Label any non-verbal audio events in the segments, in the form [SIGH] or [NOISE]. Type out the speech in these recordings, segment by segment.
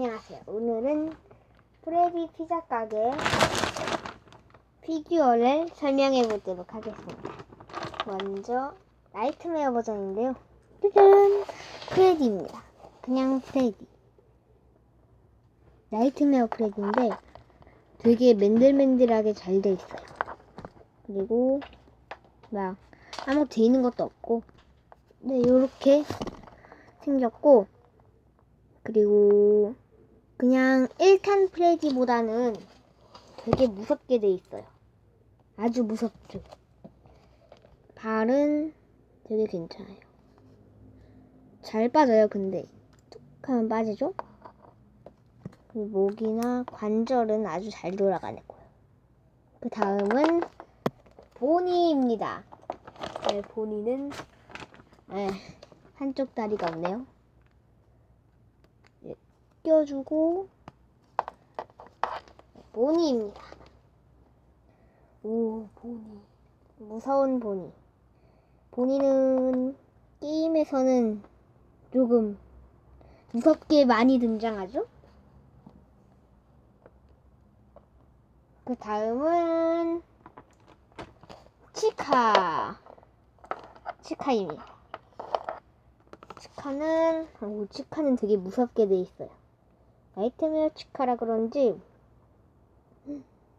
안녕하세요. 오늘은 프레디 피자 가게 피규어를 설명해 보도록 하겠습니다. 먼저 나이트메어 버전인데요. 짜잔! 프레디입니다. 그냥 프레디. 나이트메어 프레디인데 되게 맨들맨들하게 잘 돼 있어요. 그리고 막 아무 돼 있는 것도 없고 네, 요렇게 생겼고 그리고 그냥 1탄 프레디보다는 되게 무섭게 돼 있어요. 아주 무섭죠. 발은 되게 괜찮아요. 잘 빠져요, 근데. 툭 하면 빠지죠? 그리고 목이나 관절은 아주 잘 돌아가는 거예요. 그 다음은 보니입니다. 네, 보니는 네, 한쪽 다리가 없네요. 예, 껴주고 보니입니다. 오 보니 무서운 보니. 보니는 게임에서는 조금 무섭게 많이 등장하죠. 그 다음은 치카 치카입니다. 치카는 오, 치카는 되게 무섭게 돼 있어요. 나이트메어 치카라 그런지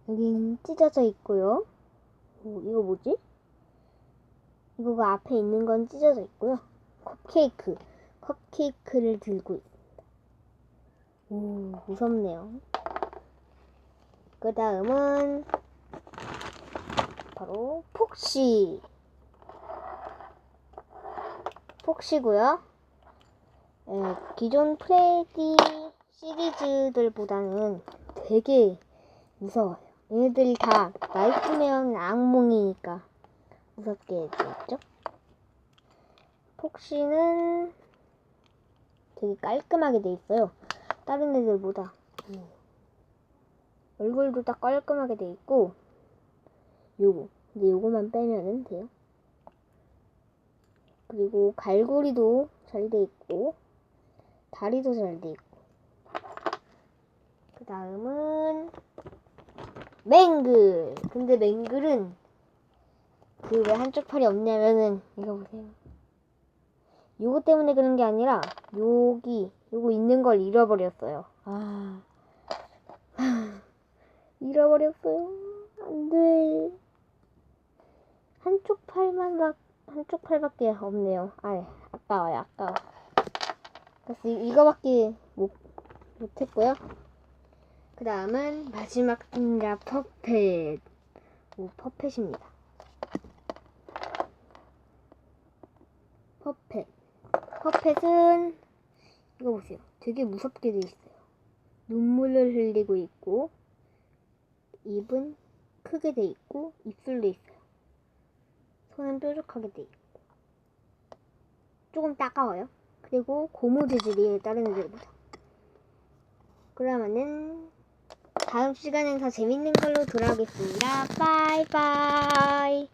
여기는 찢어져 있고요. 오, 이거 뭐지? 이거가 앞에 있는 건 찢어져 있고요. 컵케이크, 컵케이크를 들고 있습니다. 오, 무섭네요. 그 다음은 바로 폭시. 폭시고요. 예, 기존 프레디 시리즈들보다는 되게 무서워요. 얘네들이 다 나이트메어는 악몽이니까 무섭게 되었죠. 폭시는 되게 깔끔하게 돼 있어요. 다른 애들보다. 음. 얼굴도 다 깔끔하게 돼 있고 요거 근데 요거만 빼면은 돼요. 그리고 갈고리도 잘 돼 있고 다리도 잘 돼 있고 그 다음은 맹글. 근데 맹글은 그 왜 한쪽 팔이 없냐면은 이거 보세요. 요거 때문에 그런 게 아니라 여기 요거 있는 걸 잃어버렸어요. 아. [LAUGHS] 잃어버렸어요. 안돼. 한쪽 팔만 막 한쪽 팔밖에 없네요. 아 아까워요 아까워. 그래서 이- 이거밖에 못 못했고요 그 다음은 마지막 등자 퍼펫. 오 퍼펫입니다. 퍼펫. 퍼펫은 이거 보세요. 되게 무섭게 돼 있어요. 눈물을 흘리고 있고 입은 크게 돼 있고 입술도 있어요. 손은 뾰족하게 돼 있고. 조금 따가워요. 그리고 고무 재질이에요 다른 애들보다 그러면은 다음 시간엔 더 재밌는 걸로 돌아오겠습니다. 바이바이.